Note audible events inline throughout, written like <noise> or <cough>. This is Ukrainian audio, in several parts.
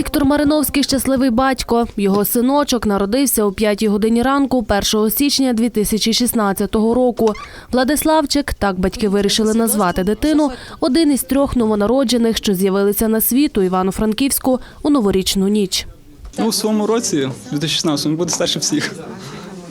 Віктор Мариновський щасливий батько. Його синочок народився о 5 годині ранку 1 січня 2016 року. Владиславчик, так батьки вирішили назвати дитину, один із трьох новонароджених, що з'явилися на світ у Івано-Франківську у новорічну ніч. Ну, у своєму році, 2016, він буде старше всіх.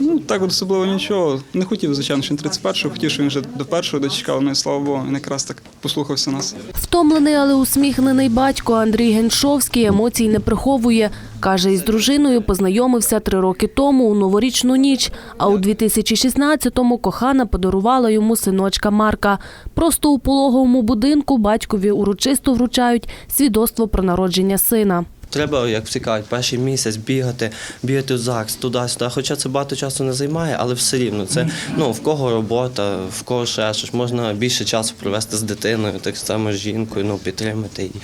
Ну, так от особливо нічого. Не хотів, звичайно, що він 31-го, хотів, що він вже до першого дочекав, ну і слава Богу, він якраз так послухався нас. Втомлений, але усміхнений батько Андрій Геншовський емоцій не приховує. Каже, із дружиною познайомився три роки тому у новорічну ніч, а у 2016-му кохана подарувала йому синочка Марка. Просто у пологовому будинку батькові урочисто вручають свідоцтво про народження сина. Треба, як всі кажуть, перший місяць бігати, бігати в ЗАГС, туди-сюди. Хоча це багато часу не займає, але все рівно це ну в кого робота, в кого ще щось. Можна більше часу провести з дитиною, так само з жінкою, ну підтримати її.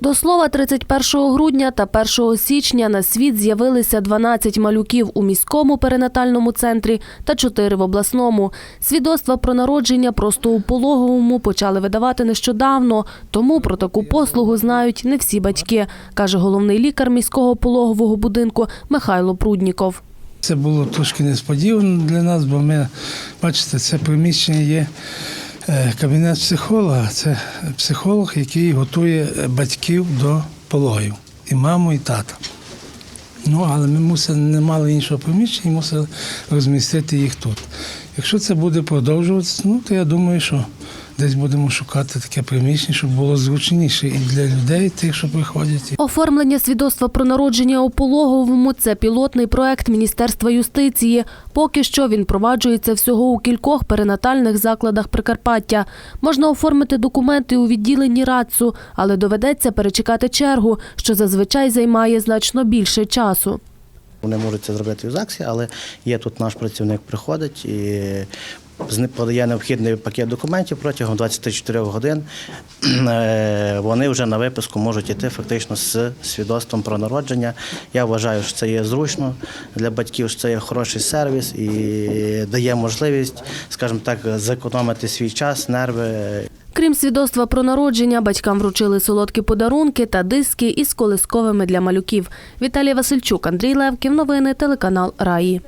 До слова, 31 грудня та 1 січня на світ з'явилися 12 малюків у міському перинатальному центрі та 4 в обласному. Свідоцтва про народження просто у пологовому почали видавати нещодавно, тому про таку послугу знають не всі батьки, каже головний лікар міського пологового будинку Михайло Прудніков. Це було трошки несподівано для нас, бо ми, бачите, це приміщення є кабінет психолога. Це психолог, який готує батьків до пологів, і маму, і тата. Ну, але ми мусили, не мали іншого приміщення і мусили розмістити їх тут. Якщо це буде продовжуватися, ну то я думаю, що десь будемо шукати таке приміщення, щоб було зручніше і для людей, тих, що приходять, Оформлення свідоцтва про народження у пологовому це пілотний проект Міністерства юстиції. Поки що він проваджується всього у кількох перинатальних закладах Прикарпаття. Можна оформити документи у відділенні РАЦУ, але доведеться перечекати чергу, що зазвичай займає значно більше часу. Вони можуть це зробити в ЗАГСі, але є тут наш працівник приходить і подає необхідний пакет документів протягом 24 годин. <clears throat> е, Вони вже на виписку можуть йти фактично з свідоцтвом про народження. Я вважаю, що це є зручно для батьків, що це є хороший сервіс і дає можливість, скажімо так, зекономити свій час, нерви Крім свідоцтва про народження, батькам вручили солодкі подарунки та диски із колисковими для малюків. Віталій Васильчук, Андрій Левків. Новини телеканал Раї.